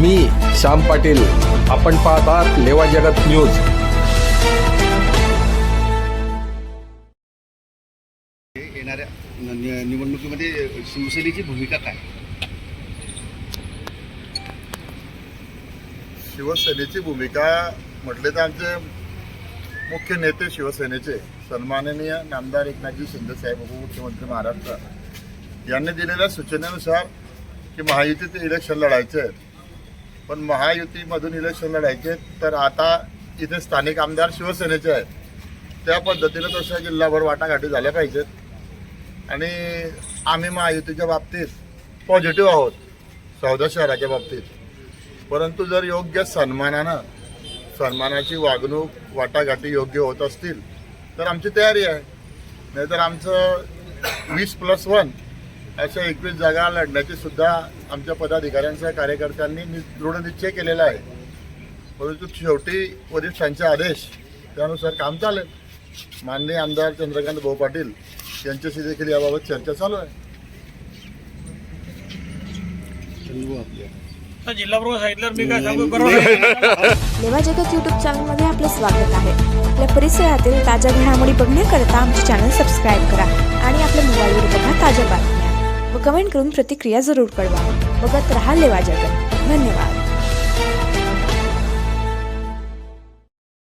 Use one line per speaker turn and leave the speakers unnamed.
मी श्याम पाटील. आपण पाहतात लेवा जगत न्यूज.
येणाऱ्या निवडणुकीमध्ये शिवसेनेची भूमिका काय?
शिवसेनेची भूमिका म्हटले तर आमचे मुख्य नेते शिवसेनेचे सन्माननीय नामदार एकनाथजी शिंदे साहेब उपमुख्यमंत्री महाराष्ट्र यांनी दिलेल्या सूचनेनुसार की महायुतीत इलेक्शन लढायचे आहेत. पण महायुतीमधून इलेक्शन लढायचे आहेत, तर आता इथे स्थानिक आमदार शिवसेनेचे आहेत. त्या पद्धतीनं तसं जिल्हाभर वाटाघाटी झाल्या पाहिजेत. आणि आम्ही महायुतीच्या बाबतीत पॉझिटिव्ह आहोत चौदा शहराच्या बाबतीत. परंतु जर योग्य सन्मानानं सन्मानाची वागणूक वाटाघाटी योग्य होत असतील तर आमची तयारी आहे. नाहीतर आमचं वीस प्लस वन अशा एकवीस जागा लढण्याची सुद्धा आमच्या पदाधिकाऱ्यांच्या कार्यकर्त्यांनी नि- दृढ निश्चय केलेला आहे. परंतु शेवटी वरिष्ठांचे आदेश त्यानुसार काम चालेल. माननीय आमदार चंद्रकांत भाऊ पाटील यांच्याशी देखील याबाबत चर्चा चालू आहे.
जिल्हा प्रमुख सांगितल्यावर मी काय सांगू.
लेवा जगत यूट्यूब चॅनलमध्ये आपलं स्वागत आहे. आपल्या परिसरातील ताज्या घडामोडी बघण्याकरता आमचे चॅनल सबस्क्राईब करा आणि आपल्या मोबाईलवर बघा ताज्या कमेंट करून प्रतिक्रिया जरूर कळवा. बघत राहा लेवा जगत धन्यवाद.